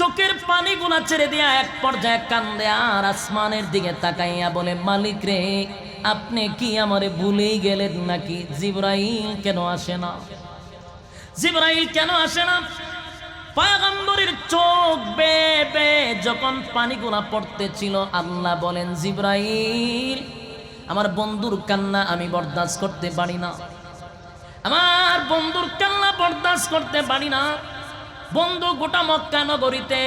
চোখের পানি গুলা ছেড়ে দিয়া এক পর্যায়ে কান্দে, আর আসমানের দিকে তাকাইয়া বলে, মালিক রে, আপনি কি আমারে ভুলেই গেলেন নাকি? জিব্রাইল কেন আসে না? জিব্রাইল কেন আসে না? পায়গম্বরের চোখ বে বে যখন পানিগুলা পড়তেছিল, আল্লাহ বলেন, জিব্রাইল, আমার বন্ধুর কান্না আমি বরদাস্ত করতে পারি না। আমার বন্ধুর কান্না বরদাস্ত করতে পারি না। বন্ধু গোটা মক্কা নগরীতে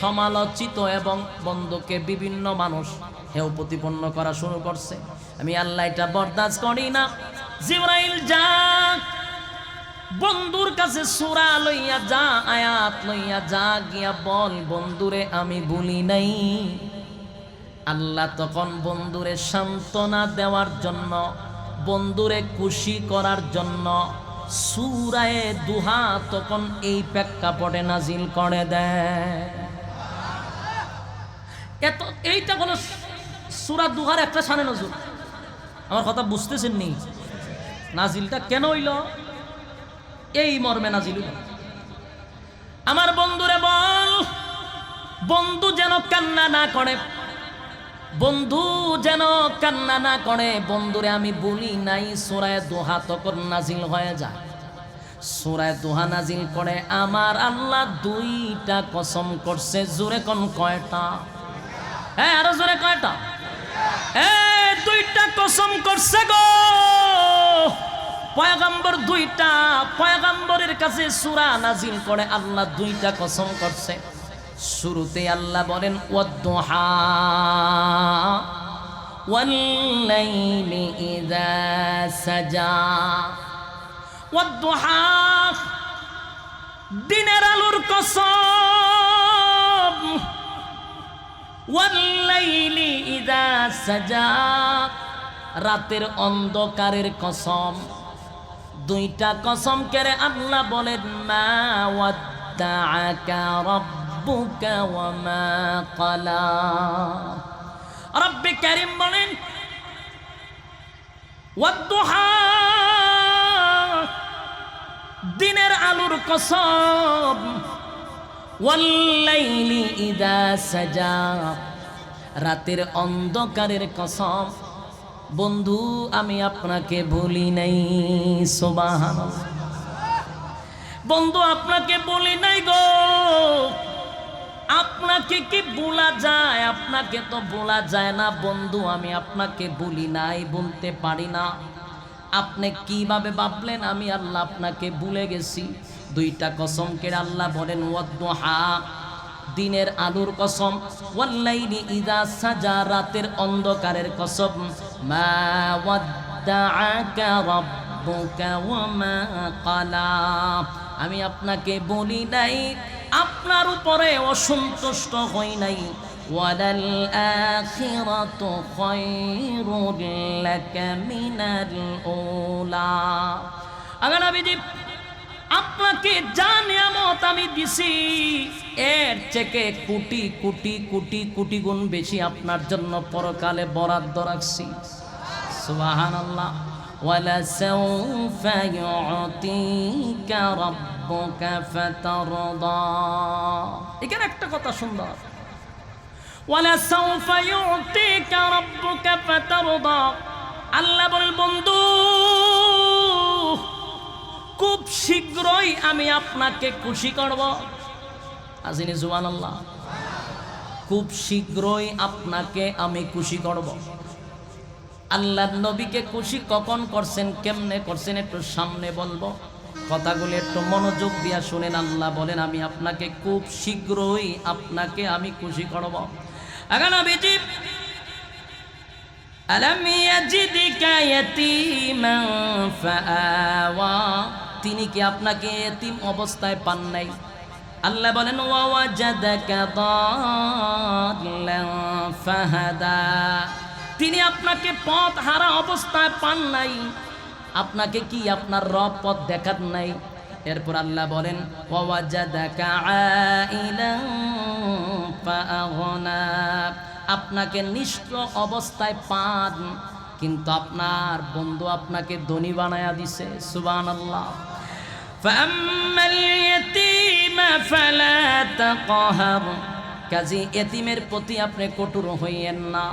সমালোচিত এবং বন্ধুকে বিভিন্ন মানুষ হেউ প্রতিপন্ন করা শুরু করছে। আমি আল্লাহ এটা বরদাস্ত করি না। জিব্রাইল যা বন্ধুর কাছে সুরা লইয়া যা, আয়াত লইয়া যা গিয়া বল, বন্ধুরে আমি বলি নাই। আল্লাহ তখন বন্ধুরে সান্ত্বনা দেওয়ার জন্য, বন্ধুরে খুশি করার জন্য সুরায়ে দুহা তখন এই প্রেক্ষাপটে নাজিল করে দেয় এইটা কোনো সুরা দুহার একটা সানে নজর। আমার কথা বুঝতেছেন নি? নাজিলটা কেন হইল? এই মর্মে নাজিল আমার বন্ধুরে বল, বন্ধু যেন কান্না না করে বন্ধু যেন কান্না না করে, বন্ধুরে আমি বলি নাই, সোরায় দোহা তখন নাজিল হয়ে যায়। সোরায় দোহা নাজিল করে আমার আল্লাহ দুইটা কসম করছে, জোরে কোন কয়টা? হ্যাঁ আরও জোরে কয়টা? দুইটা কসম করছে গো। পয়গম্বর দুইটা, পয়গম্বরের কাছে সুরা নাজিল করে আল্লাহ দুইটা কসম করছে। শুরুতে আল্লাহ বলেন, ওয়াদ্দুহা ওয়াল্লাইলি ইযা সাজা। ওয়াদ্দুহা, দিনের আলোর কসম। ওয়াল্লাইলি ইযা সাজা, রাতের অন্ধকারের কসম। দুইটা কসম কেড়ে আল্লাহ বলেন, মা ওয়াদ্দাআকা রাব্বুকা রব্বে কারীম বলেন দিনের আলোর ওয়াল্লাইলি ইদা রাতের অন্ধকারের কসম, বন্ধু, আমি আপনাকে বলি নাই সোবাহান বন্ধু, আপনাকে বলি নাই গো। আপনাকে কি বলা যায়? আপনাকে তো বলা যায় না, বন্ধু, আমি আপনাকে বলি নাই, বলতে পারি না। আপনি কীভাবে ভাবলেন? আমি আল্লাহ আপনাকে ভুলে গেছি। দুইটা কসম কেড়ে আল্লাহ বলেন, ওয়াদ্দুহা, দিনের আলোর কসম। ওয়াল্লাইলি ইদা সাজা, রাতের অন্ধকারের কসম। মা ওয়াদ্দাআকা রাব্বুকা ওয়া মা ক্বালা। আমি আপনাকে বলি নাই আপনার উপরে অসন্তুষ্ট হই নাই। মিনাল আপনাকে যা নিয়ামত আমি দিছি, এর চেকে কোটি কোটি কোটি কোটি গুণ বেশি আপনার জন্য পরকালে বরাদ্দ রাখছি। সুবহানাল্লাহ। ওয়ালা ربك فترضى এখানে একটা কথা সুন্দর ولسوف يعطيك ربك فترضى আল্লাহ বল বন্ধু খুব শীঘ্রই আমি আপনাকে খুশি করব আজিনি জুবান আল্লাহ খুব শীঘ্রই আপনাকে আমি খুশি করব আল্লাহ নবীকে খুশি কখন করছেন কেমনে করছেন একটু সামনে বলবো কথাগুলি একটু মনোযোগ দিয়া শুনেন আল্লাহ বলেন, আমি আপনাকে খুব শীঘ্রই আপনাকে আমি খুশি করব। এখন তিনি কি আপনাকে এতিম অবস্থায় পান নাই? আল্লাহ বলেন তিনি আপনাকে পথ হারা অবস্থায় পান নাই। আপনাকে কি আপনার রব পথ দেখাত নাই? এরপর আল্লাহ বলেন আপনাকে নিষ্ঠ অবস্থায় পান, কিন্তু আপনার বন্ধু আপনাকে ধনী বানায়া দিছে। সুবান আল্লাহ কাজী, এতিমের প্রতি আপনি কটুর হইয়েন না।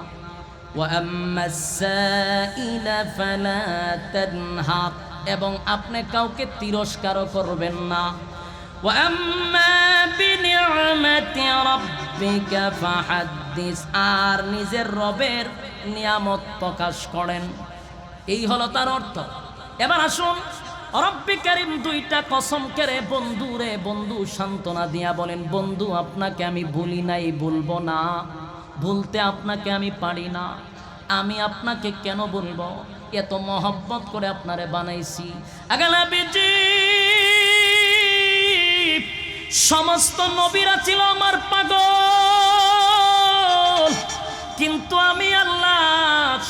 وأما السائل فلا تنهر এবং আপনি কাউকে তিরস্কারও করবেন না وأما بنعمة ربك فحدث আর নিজের রবের নিয়ামত প্রকাশ করেন এই হলো তার অর্থ এবার আসুন রব্বি করিম দুইটা কসম করে বন্ধু রে বন্ধু সান্ত্বনা দিয়া বলেন বন্ধু আপনাকে আমি ভুলি নাই বলবো না ভুলতে আপনাকে আমি পারি না। আমি আপনাকে কেন বলব? এত মহব্বত করে আপনারে বানাইছি। সমস্ত নবীরা ছিল আমার পাগল। কিন্তু আমি আল্লাহ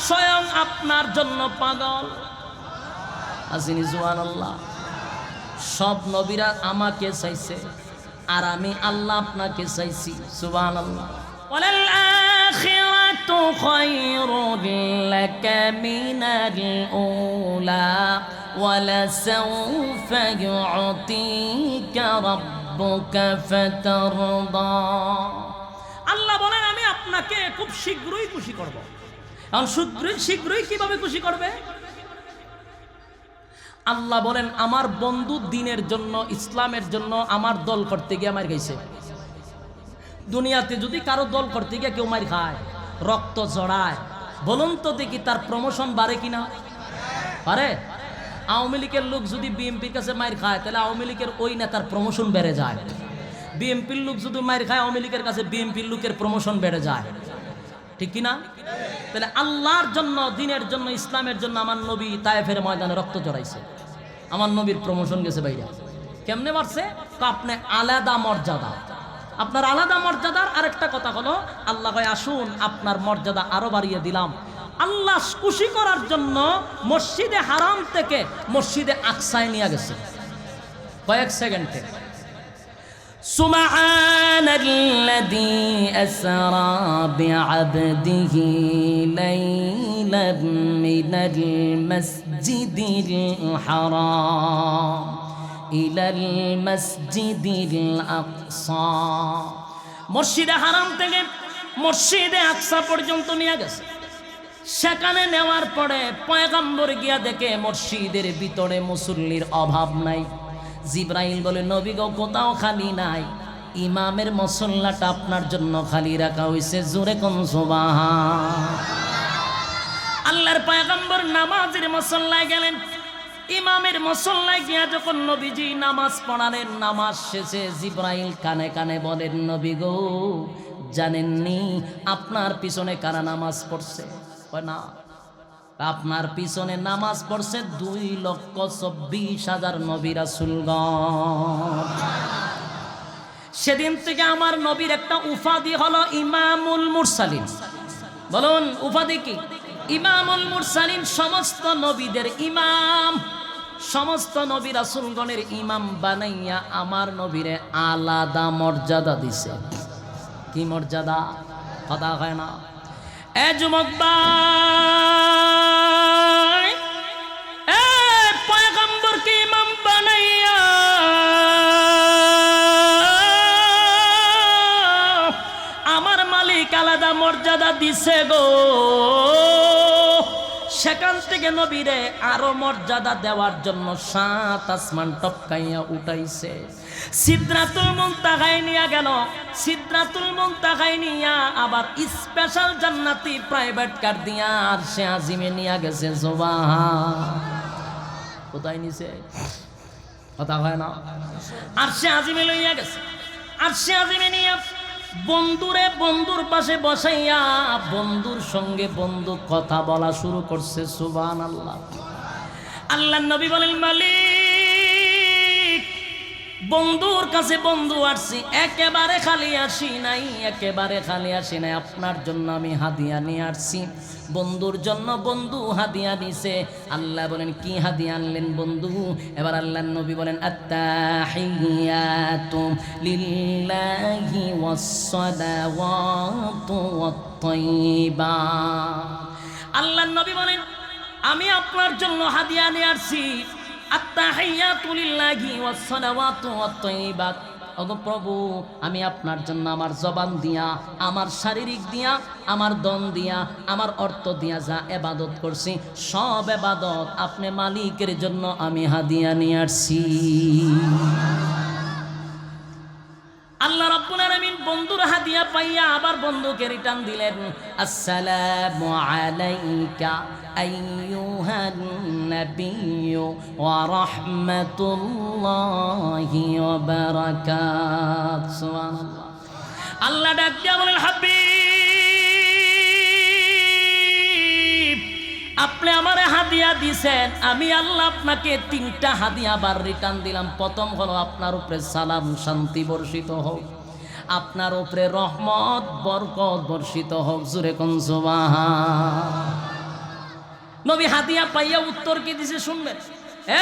স্বয়ং আপনার জন্য পাগল। আসিনি জুয়ান আল্লাহ সব নবীরা আমাকে চাইছে, আর আমি আল্লাহ আপনাকে চাইছি সুবান আল্লাহ وللآخرة خير لك من الأولى ولسوف يعطيك ربك فترضى আল্লাহ বলেন আমি আপনাকে খুব শীঘ্রই খুশি করব এখন শীঘ্রই শীঘ্রই কিভাবে খুশি করবে আল্লাহ বলেন আমার বন্ধু দিনের জন্য ইসলামের জন্য আমার দল করতে গিয়ে আমার গেছে দুনিয়াতে যদি কারও দল করতে গিয়ে কেউ মার খায়, রক্ত জড়ায় বলুন তো দেখি তার প্রমোশন বাড়ে কিনা? পারে আওয়ামী লীগের লোক যদি বিএমপির কাছে মার খায়, তাহলে আওয়ামী লীগের ওই নেতার প্রমোশন বেড়ে যায়। বিএমপির লোক যদি মার খায়, আওয়ামী লীগের কাছে বিএমপির লোকের প্রমোশন বেড়ে যায়। ঠিক কিনা? তাহলে আল্লাহর জন্য, দিনের জন্য, ইসলামের জন্য আমার নবী তায়েফের ময়দানে রক্ত জড়াইছে আমার নবীর প্রমোশন গেছে বাইরে। কেমনে মারছে? তো আপনি আলাদা মর্যাদা। আপনার আলাদা মর্যাদার আরেকটা কথা হলো আল্লাহ ভাই আসুন আপনার মর্যাদা আরো বাড়িয়ে দিলাম আল্লাহ খুশি করার জন্য মসজিদে হারাম থেকে মসজিদে আকসায় নিয়ে গেছে কয়েক সেকেন্ডে سبحان الذي أسرى بعبده ليلا من المسجد الحرام إلى المسجد الأقصى মসজিদে হারাম থেকে মসজিদে আকসা পর্যন্ত নিয়ে গেছে সেখানে নেওয়ার পরে পয়গাম্বর গিয়া দেখে মসজিদের ভিতরে মুসল্লির অভাব নাই জিব্রাইল বলে নবী গো কোথাও খালি নাই ইমামের মসল্লাটা আপনার জন্য খালি রাখা হয়েছে জোরে কোন সোবাহা আল্লাহর পয়গম্বর নামাজের মসল্লায় গেলেন ইমামের মসল্লায় গিয়া যখন নবীজি নামাজ পড়ালেন, নামাজ শেষে জিব্রাইল কানে কানে বলেন, নবী গো, জানেননি আপনার পিছনে কারা নামাজ পড়ছে? না। আপনার পিছনে নামাজ পড়ছে দুই লক্ষ চব্বিশ হাজার নবী রাসুলগণ। সেদিন থেকে আমার নবীর একটা উপাধি হলো ইমামুল মুরসালিন। বলুন, উপাধি কি? ইমামুল মুরসালিন, সমস্ত নবীদের ইমাম, সমস্ত নবী রাসুলগণের ইমাম বানাইয়া আমার নবীরে আলাদা মর্যাদা দিছে। কি মর্যাদা? কথা হয় না। এ যুবক বানাইয়া, আমার মালিক আলাদা মর্যাদা দিছে গো। সেখান থেকে নবীরে আরও মর্যাদা দেওয়ার জন্য সাত আসমান টপকাইয়া উঠাইছে। সিদ্ধাতুল মুনতাহায় নিয়ে গেল। সিদ্ধাতুল মুনতাহায় নিয়া আবার স্পেশাল জান্নাতি প্রাইভেট কার দিয়া আর সে আজিমে নিয়ে গেছে জোবাহা কোথায় নিছে? কথা হয় না। আর সে আজিমে লইয়া গেছে। আর সে আজিমে নিয়ে বন্ধুরে বন্ধুর পাশে বসাইয়া বন্ধুর সঙ্গে বন্ধু কথা বলা শুরু করছে সুবান আল্লাহ আল্লাহ নবী বলেন, মালিক বন্ধুর কাছে বন্ধু আসছি, একেবারে খালি আসি নাই, একেবারে খালি আসি নাই। আপনার জন্য আমি হাদিয়া নিয়ে আসছি। বন্ধুর জন্য বন্ধু হাদিয়া দিছে। আল্লাহ বলেন, কি হাদিয়া আনলেন বন্ধু? এবার আল্লাহ নবী বলেন আল্লাহ নবী বলেন, আমি আপনার জন্য হাদিয়া নিয়ে আসছি। প্রভু, আমি আপনার জন্য আমার জবান দিয়া, আমার শারীরিক দিয়া, আমার দন দিয়া, আমার অর্থ দিয়া যা এবাদত করছি, সব এবাদত আপনি মালিকের জন্য আমি হাদিয়া নিয়ে আসছি। হাদিয়া পাইয়া আবার বন্ধুকে রিটার্ন দিলেন। আসসালামু আলাইকা আইয়ুহান নাবিয়্যু ওয়া রাহমাতুল্লাহি ওয়া বারাকাত। সুবহানাল্লাহ। আল্লাহ ডাক দিয়া বলেন, হাবিব, আপনি আমার হাদিয়া দিছেন। আমি আল্লাহ আপনাকে তিনটা হাদিয়া আবার রিটার্ন দিলাম। প্রথম হলো আপনার উপরে সালাম শান্তি বর্ষিত হোক। আপনার উপরে রহমত, বরকত বর্ষিত হোক, জুরে কোন নবী হাদিয়া পাইয়া উত্তর কি দিছে শুনবেন?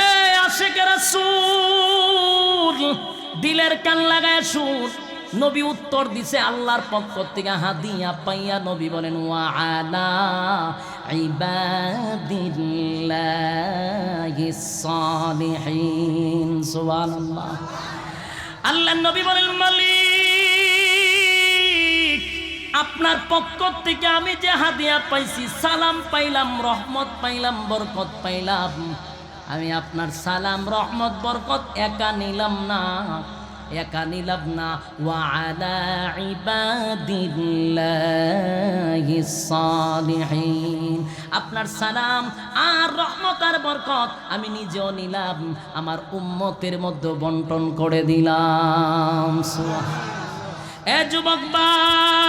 এ আশেকের রাসূল, দিলের কান লাগায় শুন। নবী উত্তর দিছে আল্লাহর পক্ষ থেকে হাদিয়া পাইয়া নবী বলেন, ওয়া আলা ইবাদিল্লাহিস সালিহিন। সুবহানাল্লাহ। আল্লাহ নবী বলেন, মালিক আপনার পক্ষ থেকে আমি যে হাদিয়া পাইছি, সালাম পাইলাম, রহমত পাইলাম, বরকত পাইলাম। আমি আপনার সালাম, রহমত, বরকত একা নিলাম না, একা নিলাম না। ওয়ালা আপনার সালাম আর রহমত আর বরকত আমি নিজেও নিলাম, আমার উম্মতের মধ্যে বন্টন করে দিলাম। এ যুবক ভাই!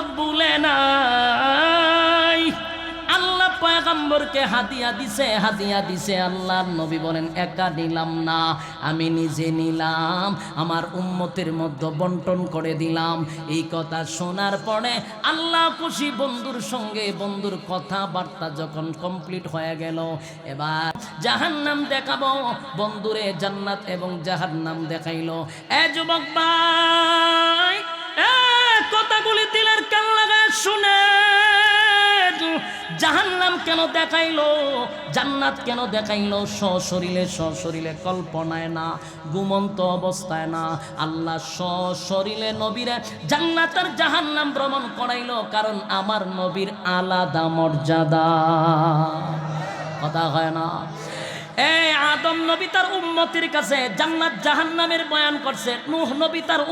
উম্মত বলে নাই। আল্লাহ পয়গম্বরকে হাদিয়া দিছে হাদিয়া দিছে। আল্লাহর নবী বলেন, একা নিলাম না, আমি নিজে নিলাম। আমার উম্মতের মধ্যে বন্টন করে দিলাম। এই কথা শোনার পরে আল্লাহ খুশি বন্ধুর সঙ্গে বন্ধুর কথাবার্তা যখন কমপ্লিট হয়ে গেল, এবার জাহান্নাম দেখাবো, বন্ধুরে জান্নাত এবং জাহান্নাম দেখাইলো। এ যুবক ভাই কথাগুলি দিলের কান লাগায় শুনে? জাহান্নাম কেন দেখাইলো? জান্নাত কেন দেখাইলো? সশরীরে সশরীরে কল্পনায় না, ঘুমন্ত অবস্থায় না। আল্লাহ সশরীরে নবীরে জান্নাত আর জাহান্নাম ভ্রমণ করাইলো কারণ আমার নবীর আলাদা মর্যাদা। কথা হয় না। এই আদম নবী তার উম্মতির কাছে জান্নাত জাহান্নামের বয়ান করছে। নূহ নবী তার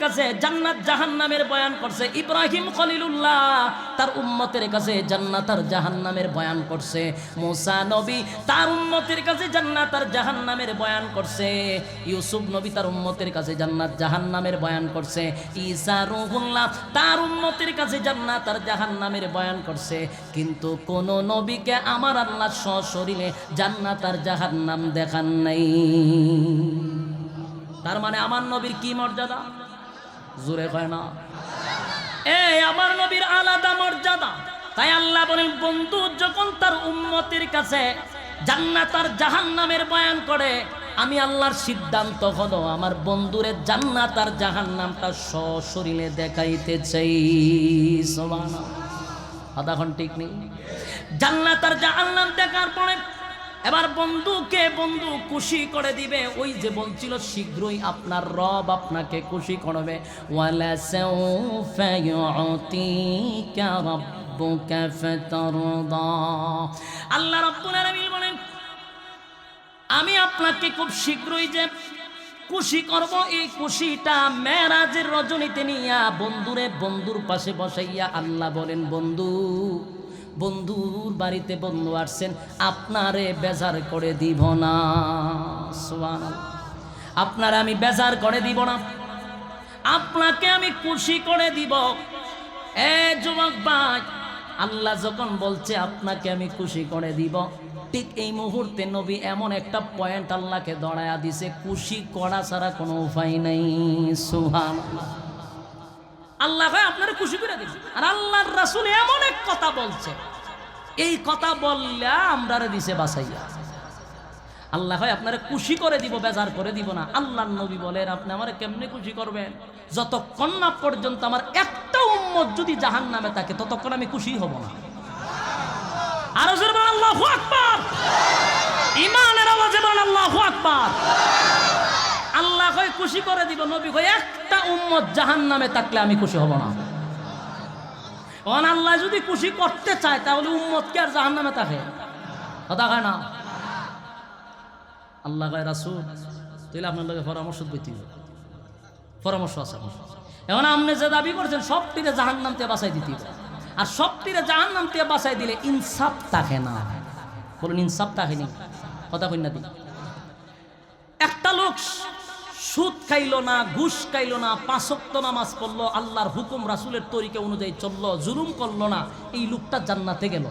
কাছে জান্নাত জাহান্নামের বয়ান করছে। ইব্রাহিম খলিলুল্লাহ তার উম্মতের কাছে জান্নাত আর জাহান্নামের বয়ান করছে। মুসা নবী তার উম্মতের কাছে জান্নাত আর জাহান্নামের বয়ান করছে। ইউসুফ নবী তার উম্মতের কাছে জান্নাত, জাহান্নামের বয়ান করছে। ঈসা, রুহুল্লাহ তার উম্মতের কাছে জান্নাত আর জাহান্নামের বয়ান করছে। কিন্তু কোন নবীকে আমার আল্লাহ সশরীরে জান্নাত আর জাহান্নাম দেখান নাই। তার মানে আমার নবীর কি মর্যাদা? জোরে হয় না। এই, আমার নবীর আলাদা মর্যাদা। তাই আল্লাহ বলেন, বন্ধু, যখন তার উম্মতের কাছে জান্নাত আর জাহান্নামের বয়ান করে, আমি আল্লাহর সিদ্ধান্ত হলো আমার বন্ধুরে জান্নাত আর জাহান্নামটা সশরীরে দেখাইতে চাই। আধা ঘণ্টা ঠিক নেই। জান্নাত আর জাহান্নাম দেখার পরে এবার বন্ধুকে বন্ধু খুশি করে দিবে। ওই যে বলছিল, শীঘ্রই আপনার রব আপনাকে খুশি করবে। আল্লাহ বলেন, আমি আপনাকে খুব শীঘ্রই যে খুশি করব, এই খুশিটা মেরাজের রজনীতে নিয়া বন্ধুরে বন্ধুর পাশে বসাইয়া আল্লাহ বলেন, বন্ধু বন্ধুর বাড়িতে বন্ধু আসছেন, আপনারে বেজার করে দিব না। আপনারে আমি বেজার করে দিব না। আপনাকে আমি খুশি করে দিব। এ যুবক ভাই, আল্লাহ যখন বলছে, আপনাকে আমি খুশি করে দিব, ঠিক এই মুহূর্তে নবী এমন একটা পয়েন্ট আল্লাহকে দড়ায়া দিছে, খুশি করা ছাড়া কোনো উপায় নাই। সুহান আল্লাহ ভাই আপনারা খুশি করে দিচ্ছে আর আল্লাহর রাসূল এমন এক কথা বলছে, এই কথা বললে আমরা দিছে বাসাইয়া আল্লাহ হয় আপনারা খুশি করে দিব, বেজার করে দিব না। আল্লাহ নবী বলেন, আপনি আমার কেমনে খুশি করবেন? যতক্ষণ না পর্যন্ত আমার একটা উম্মত যদি জাহান নামে থাকে, ততক্ষণ আমি খুশি হব না। আরও আল্লাহু আকবার। ইমানের আওয়াজে বলেন, আল্লাহু আকবার। খুশি করে দিব নবী কয় একটা উম্মত জাহান নামে থাকলে আমি খুশি হব না অন আল্লাহ যদি খুশি করতে চায়, তাহলে উম্মত কি আর জাহান নামে থাকে কথা কয় না আল্লাহ কয়, রাসুল, তাহলে আপনার লগে পরামর্শ দিতে। পরামর্শ আছে আমার। এখন আপনি যে দাবি করছেন সব তীরে জাহান নামতে বাসাই দিতে। আর সব তীরে জাহান নামতে বাসাই দিলে ইনসাফ থাকে না বলুন, ইনসাফ থাকেনি কথা কই না দিই একটা লোক সুদ খাইলো না, ঘুষ খাইলো না পাঁচক্ত নামাজ পড়ল, আল্লাহর হুকুম, রাসুলের তরিকা অনুযায়ী চলল, জুলুম করল না, এই লোকটা জান্নাতে গেল।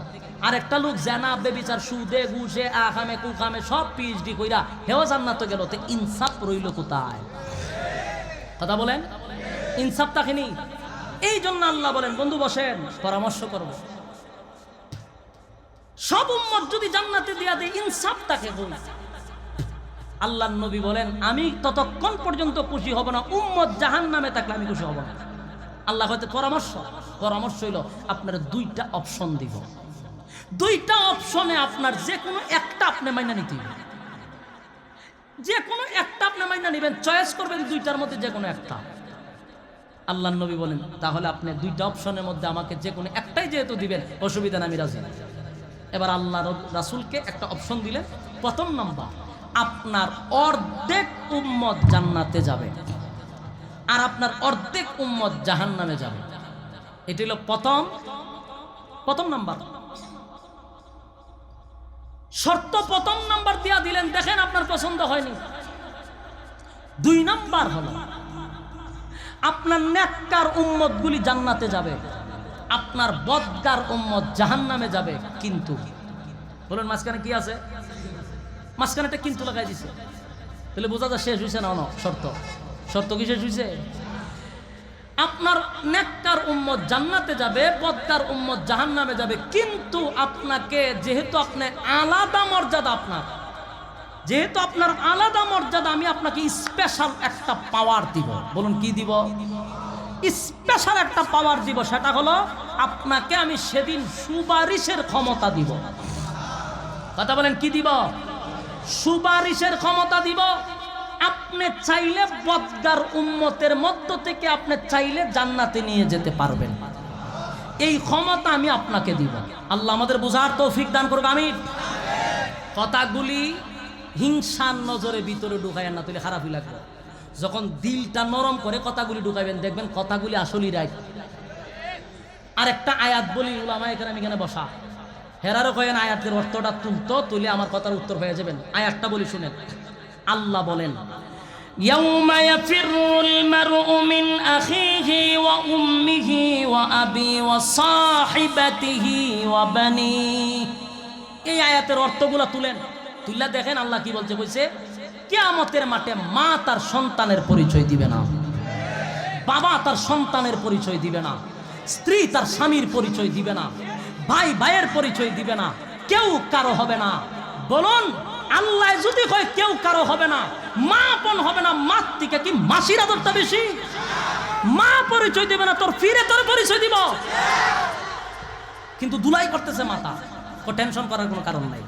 আর একটা লোক জানা, বেবিচার, সুদে, ঘুষে আখামে কুখামে সব পিএইচডি কইরা হেও জান্নাতে গেল, তো ইনসাফ রইল কোথায়? কথা বলেন? ইনসাফ তাকেনি এই জন্য আল্লাহ বলেন, বন্ধু বসেন, পরামর্শ করব। সব উম্মত যদি জান্নাতে দিয়া দেয়, ইনসাফ তাকে বল আল্লাহ নবী বলেন, আমি ততক্ষণ পর্যন্ত খুশি হব না, উম্মত জাহান নামে থাকলে আমি খুশি হব না। আল্লাহ হয়তো পরামর্শ পরামর্শ হইল, আপনার দুইটা অপশন দিব। দুইটা অপশনে আপনার যে কোনো একটা আপনি মাইনা নিতে হবে। যে কোনো একটা আপনি মাইনা নেবেন চয়েস করবেন দুইটার মধ্যে যে কোনো একটা। আল্লাহ নবী বলেন, তাহলে আপনি দুইটা অপশনের মধ্যে আমাকে যে কোনো একটাই যেহেতু দিবেন, অসুবিধা না আমি রাজি। এবার আল্লাহ রাসূলকে একটা অপশন দিলেন, প্রথম নাম্বার আপনার অর্ধেক উম্মত জান্নাতে যাবে। আর আপনার অর্ধেক উম্মত জাহান্নামে যাবে। এটি হলো প্রথম প্রথম নাম্বার। শর্ত প্রথম নাম্বার দিয়া দিলেন, দেখেন আপনার পছন্দ হয়নি। দুই নাম্বার হলো, আপনার নেককার উম্মতগুলি জান্নাতে যাবে। আপনার বদকার উম্মত জাহান্নামে যাবে, কিন্তু বলুন মাঝখানে কি আছে? মাঝখানে একটা কিন্তু লাগাই দিছে। তাহলে বোঝা যায় শেষ হয়েছে না অন, শর্ত। শর্ত কি শেষ হয়েছে আপনার নেককার উম্মত জান্নাতে যাবে, বদকার উম্মত জাহান্নামে যাবে, কিন্তু আপনাকে যেহেতু আপনি আলাদা মর্যাদা আপনার, যেহেতু আপনার আলাদা মর্যাদা, আমি আপনাকে স্পেশাল একটা পাওয়ার দিব। বলুন কি দিব? স্পেশাল একটা পাওয়ার দিব, সেটা হলো আপনাকে আমি সেদিন সুপারিশের ক্ষমতা দিব। কথা বলেন কি দিব? সুপারিশের ক্ষমতা দিব। আপনি চাইলে বদগার উম্মতের মধ্য থেকে আপনি চাইলে জান্নাতে নিয়ে যেতে পারবেন। এই ক্ষমতা আমি আপনাকে দিব। আল্লাহ আমাদের বোঝার তৌফিক দান করুক আমি কথাগুলি হিংসার নজরে ভিতরে ঢুকায় না তুলে খারাপই লাগবে। যখন দিলটা নরম করে কথাগুলি ঢুকাইবেন, দেখবেন কথাগুলি আসলেই রায় আর একটা আয়াত বলি উলামা এখানে আমি এখানে বসা। হেরারও কয়েন আয়াতের অর্থটা তুলতো তুলে আমার কথার উত্তর হয়ে যাবেন আয়াতটা বলি শুনেন আল্লাহ বলেন يوم يفر المرء من أخيه وأمه وأبي وصاحبته وبنيه এই আয়াতের অর্থগুলো তুলেন তুললে দেখেন আল্লাহ কি বলছে কইছে কিয়ামতের মাঠে মা তার সন্তানের পরিচয় দিবে না বাবা তার সন্তানের পরিচয় দিবে না স্ত্রী তার স্বামীর পরিচয় দিবে না ভাই ভাইয়ের পরিচয় দিবে না, কেউ কারও হবে না। বলুন, আল্লাহ যদি কয় কেউ কারও হবে না, মা আপন হবে না, মার থেকে কি মাসির আদরটা বেশি? মা পরিচয় দিবে না, তোর ফিরে তোর পরিচয় দিব। কিন্তু দুলাই করতেছে মাতা ও টেনশন করার কোনো কারণ নাই।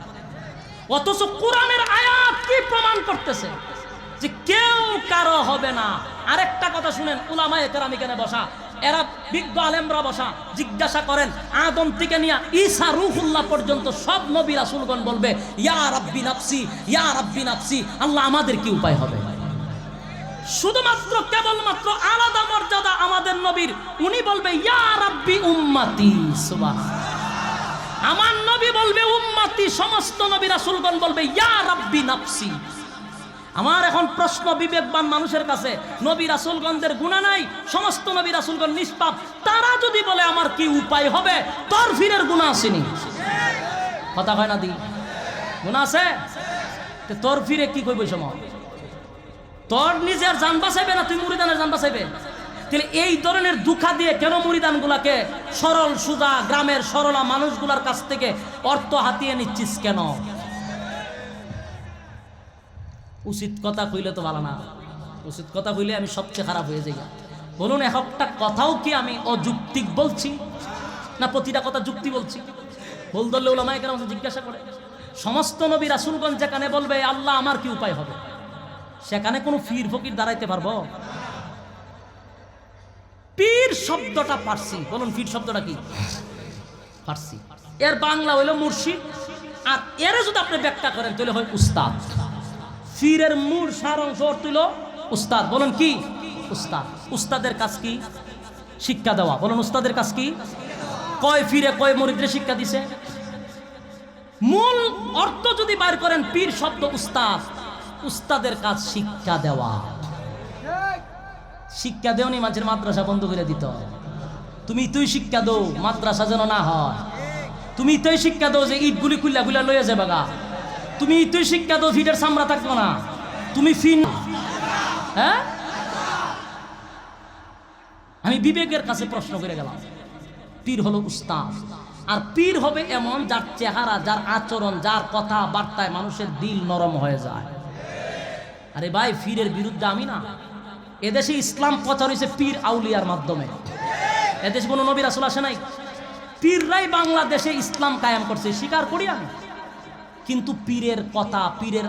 অথচ কোরআনের আয়াত কি প্রমাণ করতেছে? যে কেউ কারও হবে না। আরেকটা কথা শুনেন উলামা একরাম এখানে বসা এরা বিজ্ঞ আলেমরা বসা, জিজ্ঞাসা করেন, আদম থেকে নিয়ে ঈসা রুহুল্লাহ পর্যন্ত সব নবী রাসূলগণ বলবে, ইয়া রাব্বি নাফসি, ইয়া রাব্বি নাফসি, আল্লাহ আমাদের কি উপায় হবে? শুধুমাত্র কেবলমাত্র আলাদা মর্যাদা আমাদের নবীর, উনি বলবে, ইয়া রাব্বি উম্মাতি সুবহান। আমার নবী বলবে, উম্মাতি সমস্ত নবী রাসূলগণ বলবে, ইয়া রাব্বি নাফসি আমার এখন প্রশ্ন বিবেকবান মানুষের কাছে, নবী রাসূলগণদের গুণা নাই, সমস্ত নবী রাসূলগণ নিষ্পাপ, তারা যদি বলে আমার কি উপায় হবে তোর ফিরের গুণা আসেনি কথা হয় না দি? গুণা আছে? তোর ফিরে কি কইব সময়? তোর নিজের জান বাঁচাইবে না তুই মুরিদানের জান বাঁচাইবে? তাহলে এই ধরনের দুঃখা দিয়ে কেন মুরিদানগুলাকে সরল, সুজা, গ্রামের সরলা মানুষগুলার কাছ থেকে অর্থ হাতিয়ে নিচ্ছিস কেন? উচিত কথা কইলে তো ভালো না। উচিত কথা কইলে আমি সবচেয়ে খারাপ হয়ে যাই। বলুন এক একটা কথাও কি আমি অযুক্তিক বলছি? না প্রতিটা কথা যুক্তি বলছি? বল ধরলে ওলামায় কেন জিজ্ঞাসা করে। সমস্ত নবী রাসুলগঞ্জ যেখানে বলবে, আল্লাহ, আমার কি উপায় হবে? সেখানে কোনো ফির ফকির দাঁড়াইতে পারব? পীর শব্দটা পারছি। বলুন, পীর শব্দটা কি? পারছি। এর বাংলা হইল মুর্শিদ। আর এর যদি আপনি ব্যাখ্যা করেন, তাহলে হয় উস্তাদ। ফিরের মূল সার অংশ হইল উস্তাদ। বলুন কি? উস্তাদ। উস্তাদের কাজ কি? শিক্ষা দেওয়া। বলুন উস্তাদের কাজ কি? কয় ফিরে কয় মরিদ্রে শিক্ষা দিছে? মূল অর্থ যদি বাইর করেন, পীর শব্দ উস্তাদ। উস্তাদের কাজ শিক্ষা দেওয়া। শিক্ষা দেওনি মানুষের মাদ্রাসা বন্ধ করে দিত। তুমি তুই শিক্ষা দো মাদ্রাসা যেন না হয়। তুমি তুই শিক্ষা দো যে ইটগুলি খুললা খুললা লইয়া যাবে গা। তুমি তুই শিক্ষা দো ফিটের সামরা থাকব না। তুমি ফিন। হ্যাঁ? আমি বিবেকের কাছে প্রশ্ন করে গেলাম। পীর হলো উস্তাদ। আর পীর হবে এমন যার চেহারা, যার আচরণ, যার কথা বার্তায় মানুষের দিল নরম হয়ে যায়। আরে ভাই পীরের বিরুদ্ধে আমি না। এদেশে ইসলাম প্রচার হয়েছে পীর আউলিয়ার মাধ্যমে। এদেশে কোনো নবীর আসল আসে নাই। পীররাই বাংলাদেশে ইসলাম কায়েম করছে। স্বীকার করি আমি। কিন্তু পীরের কথা, পীরের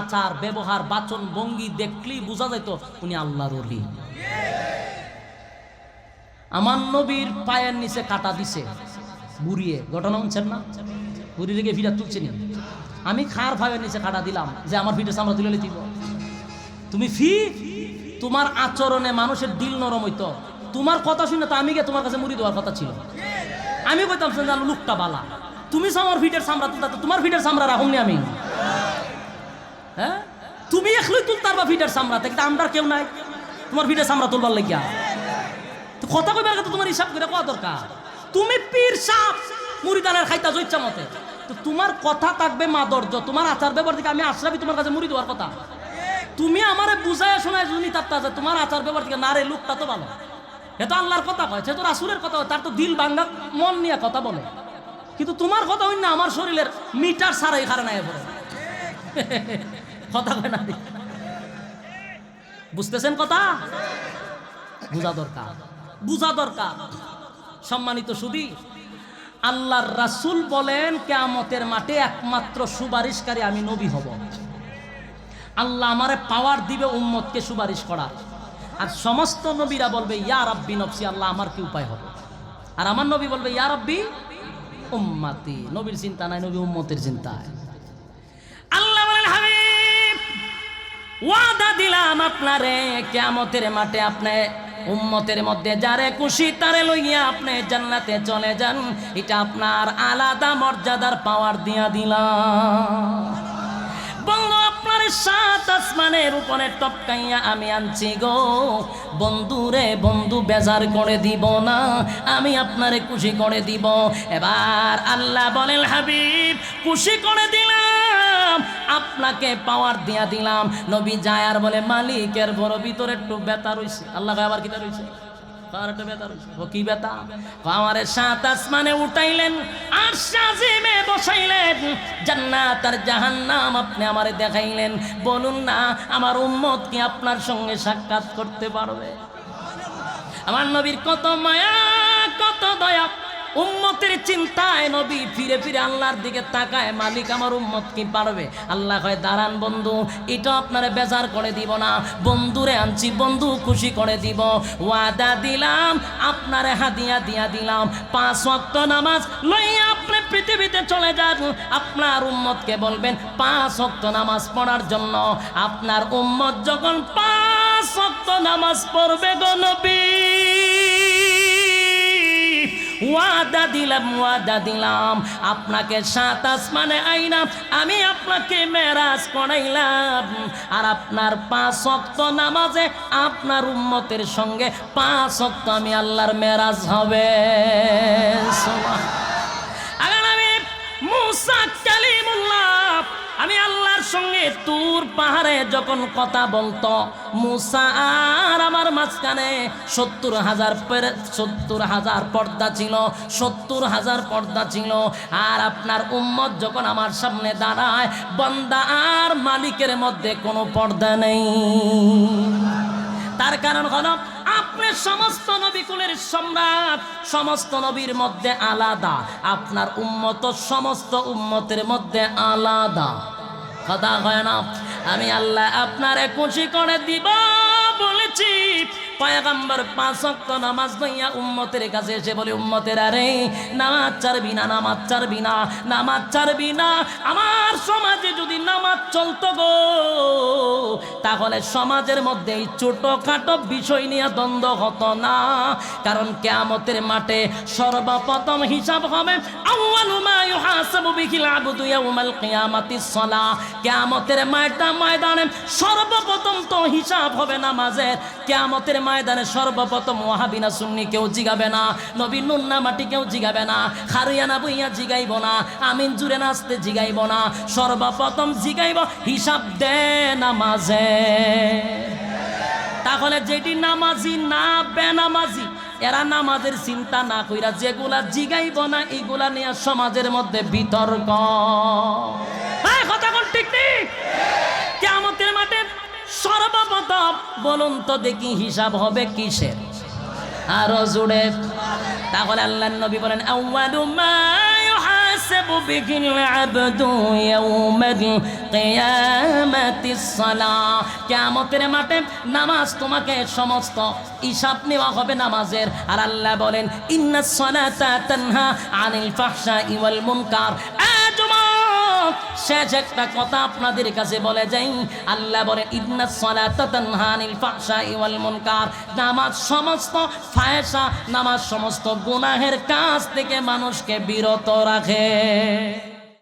আচার, ব্যবহার, বাচন, ভঙ্গি দেখলেই বোঝা যেত উনি আল্লাহর আমার নবীর পায়ের নিচে কাটা দিছে, বুড়িয়ে। ঘটনা শুনছেন না? বুড়ি রেখে ফিরা তুলছেন আমি খার ভাইয়ের নিচে কাটা দিলাম, যে আমার ফিটে সামরা তুলে দিব তুমি ফি? তোমার আচরণে মানুষের দিল নরম হইতো। তোমার কথা শুনে তো আমি গিয়ে তোমার কাছে মুড়ি দেওয়ার কথা ছিল। আমি কইতাম লুকটা বালা। তুমি আমার ফিটের সামরা তুলতা তোমার ফিটের সামরা রাখুননি আমি? হ্যাঁ তুমি এখলই তুলতার বা ফিটের সামরা থেকে আমরা কেউ নাই। তোমার ফিটের সামরা তুলবার লাগিয়া। তো কথা কইবার তো তোমার হিসাব করে কোয়া দরকার তুমি পীর সাপ মুড়িদানের খাইতা ইচ্ছা মতে। তো তোমার কথা থাকবে মাদর্য তোমার আচার ব্যবহার থেকে আমি আসলাবি তোমার কাছে মুড়ি দেওয়ার কথা। তুমি আমারে বুঝায় শোনায় যদি তার আছে তোমার আচার ব্যবহার থেকে না রে লোকটা তো ভালো। এ তো আল্লাহর কথা কয় সে তো রাসুলের কথা তার তো দিল বাঙ্গা মন নিয়ে কথা বলে। কিন্তু তোমার কথা হই না, আমার শরীরের মিটার সারাই খারে নাই পড়ে। কথা না বুঝতেছেন কথা? বুঝা দরকার। বুঝা দরকার। সম্মানিত সুদী আল্লাহর রাসূল বলেন, কেয়ামতের মাঠে একমাত্র সুপারিশকারী আমি নবী হব। আল্লাহ আমারে পাওয়ার দিবে উম্মতকে সুপারিশ করার। আর সমস্ত নবীরা বলবে, ইয়া রাব্বি নফসি, আল্লাহ আমার কি উপায় হবে? আর আমার নবী বলবে, ইয়া রাব্বি উম্মাতি, নবীর চিন্তা নাই, নবী উম্মতের চিন্তায়। আল্লাহ বলেন, হাবিব, ওয়াদা দিলাম আপনারে, কিয়ামতের মাঠে আপনি উম্মতের মধ্যে যারে খুশি তারে লইয়া আপনি জান্নাতে চলে যান, এটা আপনার আলাদা মর্যাদার পাওয়ার দিয়া দিলাম। সাত আসমানের উপরে টপকাইয়া আমি আনছি গো। বন্ধুরে, বন্ধু বেজার করে দিব না, আমি আপনারে খুশি করে দিব। এবার আল্লাহ বলেন, হাবিব, খুশি করে দিলাম, আপনাকে পাওয়ার দিয়া দিলাম। নবী যায় আর বলে, মালিকের বড় ভিতরে একটু বেতা রইছে। আল্লাহ আবার কিটা রইছে? কি আমারে সাত আসমানে উঠাইলেন, আর সাজিমে বসাইলেন। জান্নাত আর জাহান্নাম আপনি আমারে দেখাইলেন। বলুন না, আমার উম্মত কি আপনার সঙ্গে সাক্ষাৎ করতে পারবে? আমার নবীর কত মায়া, কত দয়া। উম্মতের চিন্তায় নবী ফিরে ফিরে আল্লাহর দিকে তাকায়, মালিক আমার উম্মত কি পারবে? আল্লাহ কয়, দাঁড়ান বন্ধু, এটা আপনারে বেজার করে দিব না, বন্ধুরে আনছি, বন্ধু খুশি করে দিব। ওয়াদা দিলাম, আপনারে হাদিয়া দিয়া দিলাম। পাঁচ ওয়াক্ত নামাজ লইয়া আপনি পৃথিবীতে চলে যান। আপনার উম্মতকে বলবেন, পাঁচ ওয়াক্ত নামাজ পড়ার জন্য। আপনার উম্মত যখন পাঁচ ওয়াক্ত নামাজ পড়বে গো নবী। ওয়াদা দিলাম ওয়াদা দিলাম। আপনাকে সাত আসমানে আইলাম, আমি আপনাকে মেরাজ করাইলাম। আর আপনার পাঁচ অক্ত নামাজে আপনার উম্মতের সঙ্গে পাঁচ অক্ত আমি আল্লাহর মেরাজ হবে। আগামী সঙ্গে তুর পাহাড়ে যখন কথা বলতো, মুসা আর আমার মাঝখানে সত্তর হাজার সত্তর হাজার পর্দা ছিল, সত্তর হাজার পর্দা ছিল। আর আপনার উম্মত যখন আমার সামনে দাঁড়ায়, বন্দা আর মালিকের মধ্যে কোনো পর্দা নেই। তার কারণ হলো, আপনি সমস্ত নবীকুলের সম্রাট, সমস্ত নবীর মধ্যে আলাদা। আপনার উম্মত সমস্ত উম্মতের মধ্যে আলাদা। কথা হয় না। আমি আল্লাহ আপনার খুশি করে দিব বলেছি। পয়গম্বর পাঁচ ওয়াক্ত নামাজ দইয়া উম্মতের কাছে এসে বলে, উম্মতের আরে নামাজ চারবি না, নামাজ চারবি না, নামাজ চারবি না। আমার সমাজে যদি নামাজ চলতো গো, তাহলে সমাজের মধ্যে এই ছোটখাটো বিষয় নিয়ে দ্বন্দ্ব হতো না। কারণ কেয়ামতের মাঠে সর্বপ্রথম হিসাব হবে কিয়ামতের মাঠটা ময়দানে সর্বপ্রথম তো হিসাব হবে নামাজের। কিয়ামতের ময়দানে সর্বপ্রথম ওয়াহাবিনা সুন্নি কেউ জিগাবে না, নবী নুন্না মাটি কেউ জিগাবে না, খারিয়ানা বইয়া জিগাইব না, আমিন জুড়ে নাচতে জিগাইব না, সর্বপ্রথম জিগাইব হিসাব দে নামাজে। তাহলে যেটি নামাজি না বেনামাজি, এরা নামাজের চিন্তা না কইরা যেগুলা জিগাইব না, এগুলা নিয়ে সমাজের মধ্যে বিতর্ক। কথা ঠিক ঠিক? সর্বপ্রথম বলুন তো দেখি হিসাব হবে কিসের? আরও জুড়ে তাহলে আল্লাহ নবী বলেন, আউয়ালু মা ইউহাসাবু বিহিল আবদু ইয়াউমাল কিয়ামাতিস মাঠে নামাজ তোমাকে সমস্ত হিসাব নেওয়া হবে নামাজের। আর আল্লাহ বলেন, ইন্নাস সালাতা তানহা আনিল ফাহশাই ওয়াল মুনকার। শেষ একটা কথা আপনাদের কাছে বলে যাই, আল্লাহ বলে, ইন্না সালাতা তানহা আনিল ফাহশাই ওয়াল মুনকার। নামাজ সমস্ত ফায়সা নামাজ সমস্ত গুনাহের কাজ থেকে মানুষকে বিরত রাখে।